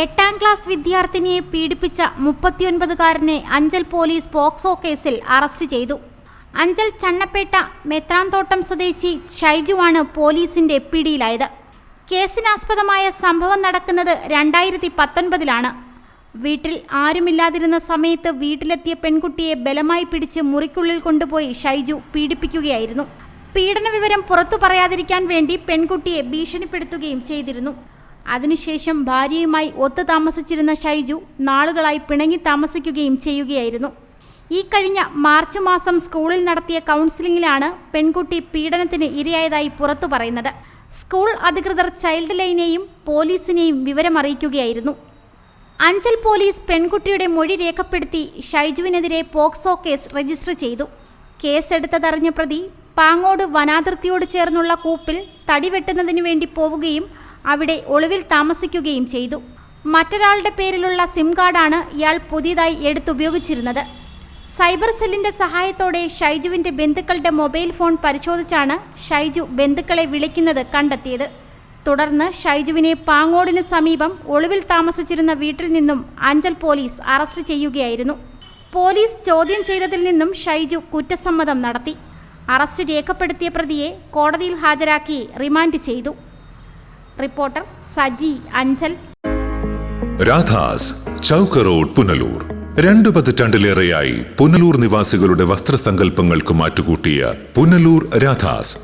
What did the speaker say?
എട്ടാം ക്ലാസ് വിദ്യാർത്ഥിനിയെ പീഡിപ്പിച്ച മുപ്പത്തിയൊൻപതുകാരനെ അഞ്ചൽ പോലീസ് പോക്സോ കേസിൽ അറസ്റ്റ് ചെയ്തു. അഞ്ചൽ ചണ്ണപ്പേട്ട മെത്രാന്തോട്ടം സ്വദേശി ഷൈജുവാണ് പോലീസിന്റെ പിടിയിലായത്. കേസിനാസ്പദമായ സംഭവം നടക്കുന്നത് രണ്ടായിരത്തി പത്തൊൻപതിലാണ് വീട്ടിൽ ആരുമില്ലാതിരുന്ന സമയത്ത് വീട്ടിലെത്തിയ പെൺകുട്ടിയെ ബലമായി പിടിച്ച് മുറിക്കുള്ളിൽ കൊണ്ടുപോയി ഷൈജു പീഡിപ്പിക്കുകയായിരുന്നു. പീഡന വിവരം പുറത്തു പറയാതിരിക്കാൻ വേണ്ടി പെൺകുട്ടിയെ ഭീഷണിപ്പെടുത്തുകയും ചെയ്തിരുന്നു. അതിനുശേഷം ഭാര്യയുമായി ഒത്തു താമസിച്ചിരുന്ന ഷൈജു നാളുകളായി പിണങ്ങി താമസിക്കുകയും ചെയ്യുകയായിരുന്നു. ഈ കഴിഞ്ഞ മാർച്ച് മാസം സ്കൂളിൽ നടത്തിയ കൗൺസിലിംഗിലാണ് പെൺകുട്ടി പീഡനത്തിന് ഇരയായതായി പുറത്തു പറയുന്നത്. സ്കൂൾ അധികൃതർ ചൈൽഡ് ലൈനെയും പോലീസിനെയും വിവരമറിയിക്കുകയായിരുന്നു. അഞ്ചൽ പോലീസ് പെൺകുട്ടിയുടെ മൊഴി രേഖപ്പെടുത്തി ഷൈജുവിനെതിരെ പോക്സോ കേസ് രജിസ്റ്റർ ചെയ്തു. കേസെടുത്തതറിഞ്ഞ പ്രതി പാങ്ങോട് വനാതിർത്തിയോട് ചേർന്നുള്ള കൂപ്പിൽ തടി വെട്ടുന്നതിന് വേണ്ടി പോവുകയും അവിടെ ഒളിവിൽ താമസിക്കുകയും ചെയ്തു. മറ്റൊരാളുടെ പേരിലുള്ള സിം കാർഡാണ് ഇയാൾ പുതിയതായി എടുത്തുപയോഗിച്ചിരുന്നത്. സൈബർ സെല്ലിന്റെ സഹായത്തോടെ ഷൈജുവിന്റെ ബന്ധുക്കളുടെ മൊബൈൽ ഫോൺ പരിശോധിച്ചാണ് ഷൈജു ബന്ധുക്കളെ വിളിക്കുന്നത് കണ്ടെത്തിയത്. തുടർന്ന് ഷൈജുവിനെ പാങ്ങോടിന് സമീപം ഒളിവിൽ താമസിച്ചിരുന്ന വീട്ടിൽ നിന്നും അഞ്ചൽ പോലീസ് അറസ്റ്റ് ചെയ്യുകയായിരുന്നു. പോലീസ് ചോദ്യം ചെയ്തതിൽ നിന്നും ഷൈജു കുറ്റസമ്മതം നടത്തി. അറസ്റ്റ് രേഖപ്പെടുത്തിയ പ്രതിയെ കോടതിയിൽ ഹാജരാക്കി റിമാൻഡ് ചെയ്തു. റിപ്പോർട്ടർ സജി അഞ്ചൽ. രാധാസ് ചൗക്ക് റോഡ് പുനലൂർ. രണ്ടു പതിറ്റാണ്ടിലേറെയായി പുനലൂർ നിവാസികളുടെ വസ്ത്രസങ്കല്പങ്ങൾക്ക് മാറ്റുകൂട്ടിയ പുനലൂർ രാധാസ്.